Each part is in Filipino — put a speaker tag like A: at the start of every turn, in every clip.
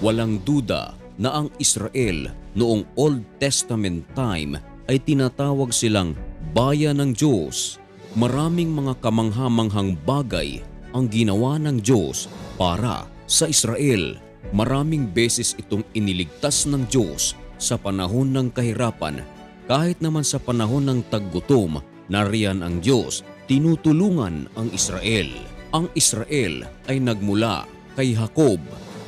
A: Walang duda na ang Israel noong Old Testament time ay tinatawag silang bayan ng Diyos. Maraming mga kamanghamanghang bagay ang ginawa ng Diyos para sa Israel. Maraming beses itong iniligtas ng Diyos sa panahon ng kahirapan. Kahit naman sa panahon ng taggutom, nariyan ang Diyos, tinutulungan ang Israel. Ang Israel ay nagmula kay Jacob.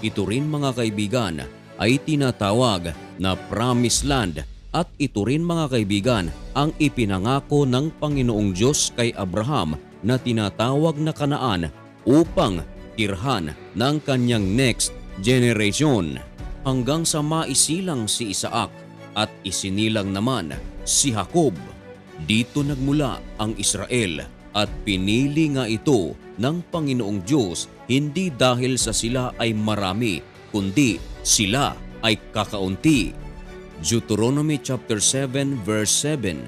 A: Ito rin mga kaibigan ay tinatawag na Promised Land at ito rin mga kaibigan ang ipinangako ng Panginoong Diyos kay Abraham na tinatawag na Kanaan upang tirhan ng kanyang next generation hanggang sa maisilang si Isaac at isinilang naman si Jacob. Dito nagmula ang Israel at pinili nga ito ng Panginoong Diyos hindi dahil sa sila ay marami kundi sila ay kakaunti. Deuteronomy chapter 7 verse 7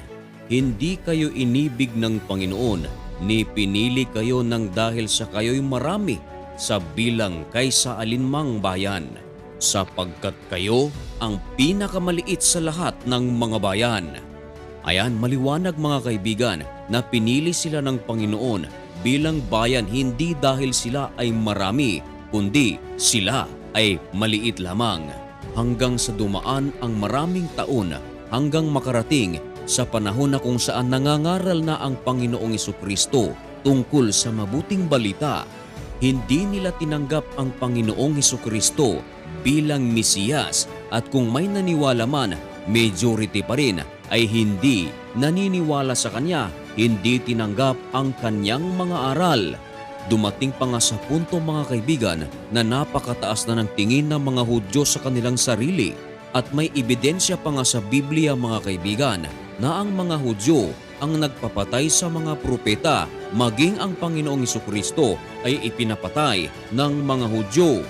A: Hindi kayo inibig ng Panginoon ni pinili kayo ng dahil sa kayo'y marami sa bilang kaysa alinmang bayan sapagkat kayo ang pinakamaliit sa lahat ng mga bayan. Ayan, maliwanag mga kaibigan na pinili sila ng Panginoon bilang bayan hindi dahil sila ay marami, kundi sila ay maliit lamang. Hanggang sa dumaan ang maraming taon hanggang makarating sa panahon na kung saan nangangaral na ang Panginoong Kristo tungkol sa mabuting balita, hindi nila tinanggap ang Panginoong Kristo bilang Mesiyas at kung may naniwala man, majority pa rin ay hindi naniniwala sa Kanya, hindi tinanggap ang Kanyang mga aral. Dumating pa nga sa punto mga kaibigan na napakataas na ng tingin ng mga Hudyo sa kanilang sarili at may ebidensya pa nga sa Biblia mga kaibigan na ang mga Hudyo ang nagpapatay sa mga propeta maging ang Panginoong Kristo ay ipinapatay ng mga Hudyo.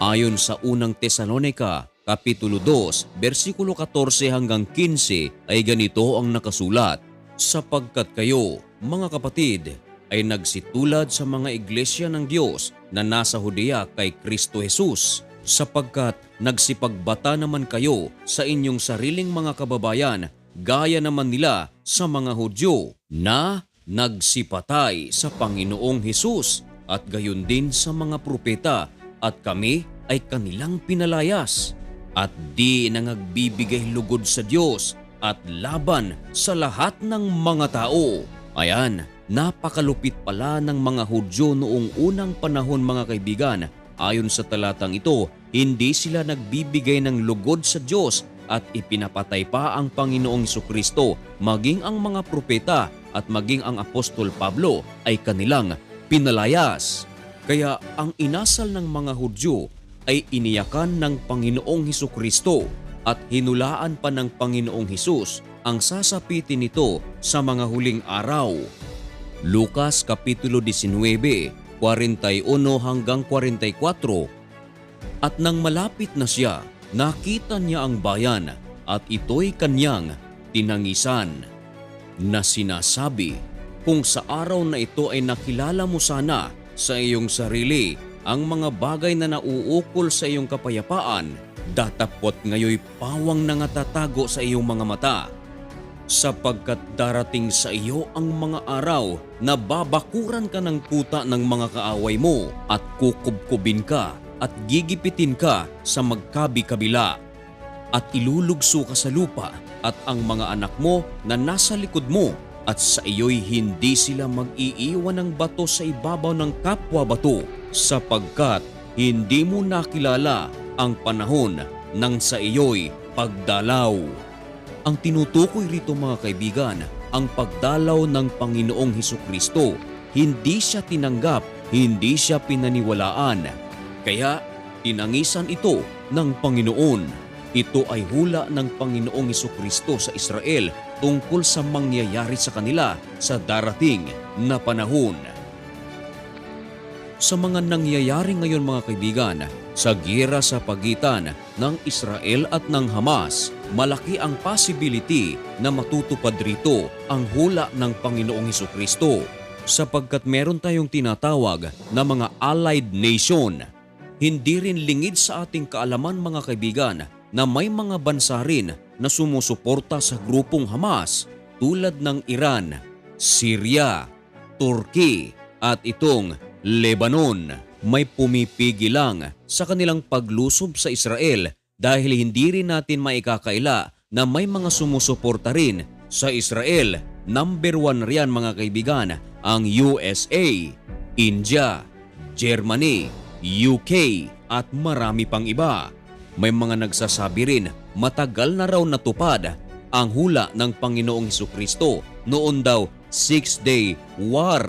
A: Ayon sa unang Tesalonika, Kapitulo 2, versikulo 14 hanggang 15 ay ganito ang nakasulat. Sapagkat kayo, mga kapatid, ay nagsitulad sa mga iglesia ng Diyos na nasa Judea kay Kristo Jesus sapagkat nagsipagbata naman kayo sa inyong sariling mga kababayan gaya naman nila sa mga Hudyo na nagsipatay sa Panginoong Hesus at gayon din sa mga propeta at kami ay kanilang pinalayas. At di nangagbibigay lugod sa Diyos at laban sa lahat ng mga tao. Ayan, napakalupit pala ng mga Hudyo noong unang panahon mga kaibigan. Ayon sa talatang ito, hindi sila nagbibigay ng lugod sa Diyos at ipinapatay pa ang Panginoong Kristo maging ang mga propeta at maging ang Apostol Pablo ay kanilang pinalayas. Kaya ang inasal ng mga Hudyo ay iniyakan ng Panginoong Kristo at hinulaan pa ng Panginoong Hesus ang sasapitin nito sa mga huling araw. Lucas Kapitulo 19, 41 hanggang 44 At nang malapit na siya, nakita niya ang bayan at ito'y kanyang tinangisan na sinasabi, Kung sa araw na ito ay nakilala mo sana sa iyong sarili ang mga bagay na nauukol sa iyong kapayapaan, datapot ngayoy pawang nangatatago sa iyong mga mata. Sapagkat darating sa iyo ang mga araw na babakuran ka ng puta ng mga kaaway mo at kukubkubin ka at gigipitin ka sa magkabi-kabila at ilulugso ka sa lupa at ang mga anak mo na nasa likod mo at sa iyo'y hindi sila mag-iiwan ng bato sa ibabaw ng kapwa bato sapagkat hindi mo nakilala ang panahon ng sa iyo'y pagdalaw. Ang tinutukoy rito mga kaibigan, ang pagdalaw ng Panginoong Heso Kristo. Hindi siya tinanggap, hindi siya pinaniwalaan. Kaya tinangisan ito ng Panginoon ito ay hula ng Panginoong Heso Kristo sa Israel tungkol sa mangyayari sa kanila sa darating na panahon. Sa mga nangyayari ngayon mga kaibigan, sa gira sa pagitan ng Israel at ng Hamas, malaki ang possibility na matutupad rito ang hula ng Panginoong Heso Kristo sapagkat meron tayong tinatawag na mga allied nation Hindi rin lingid sa ating kaalaman mga kaibigan na may mga bansa rin na sumusuporta sa grupong Hamas tulad ng Iran, Syria, Turkey at itong Lebanon. May pumipigil lang sa kanilang paglusob sa Israel dahil hindi rin natin maikakaila na may mga sumusuporta rin sa Israel. Number one riyan mga kaibigan ang USA, India, Germany, UK at marami pang iba. May mga nagsasabi rin matagal na raw natupad ang hula ng Panginoong Heso Kristo noon daw Six-Day War.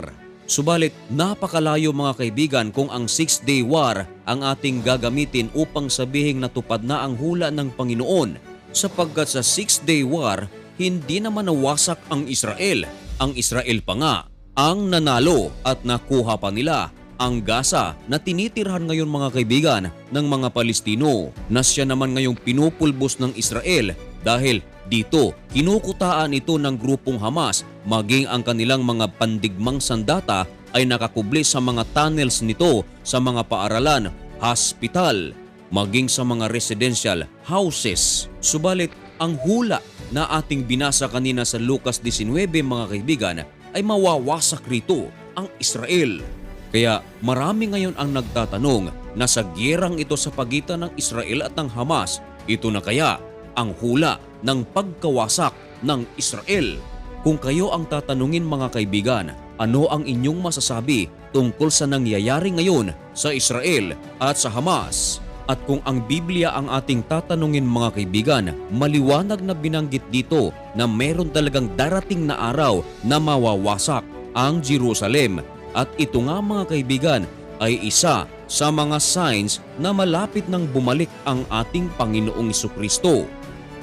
A: Subalit napakalayo mga kaibigan kung ang Six-Day War ang ating gagamitin upang sabihing natupad na ang hula ng Panginoon sapagkat sa Six-Day War hindi naman nawasak ang Israel. Ang Israel pa nga ang nanalo at nakuha pa nila ang Gaza na tinitirhan ngayon mga kaibigan ng mga Palestino na siya naman ngayong pinupulbos ng Israel dahil dito kinukutaan ito ng grupong Hamas maging ang kanilang mga pandigmang sandata ay nakakubli sa mga tunnels nito sa mga paaralan, hospital, maging sa mga residential houses. Subalit ang hula na ating binasa kanina sa Lucas 19 mga kaibigan ay mawawasak rito ang Israel. Kaya marami ngayon ang nagtatanong na sa gierang ito sa pagitan ng Israel at ng Hamas, ito na kaya ang hula ng pagkawasak ng Israel. Kung kayo ang tatanungin mga kaibigan, ano ang inyong masasabi tungkol sa nangyayari ngayon sa Israel at sa Hamas? At kung ang Biblia ang ating tatanungin mga kaibigan, maliwanag na binanggit dito na meron talagang darating na araw na mawawasak ang Jerusalem. At ito nga mga kaibigan ay isa sa mga signs na malapit nang bumalik ang ating Panginoong Kristo.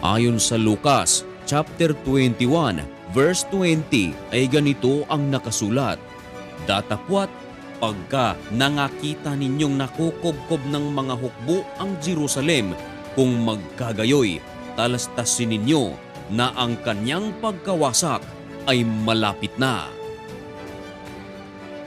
A: Ayon sa Lucas chapter 21 verse 20 ay ganito ang nakasulat. Datapwat pagka nangakita ninyong nakukobkob ng mga hukbo ang Jerusalem kung magkagayoy, talastasin ninyo na ang kanyang pagkawasak ay malapit na.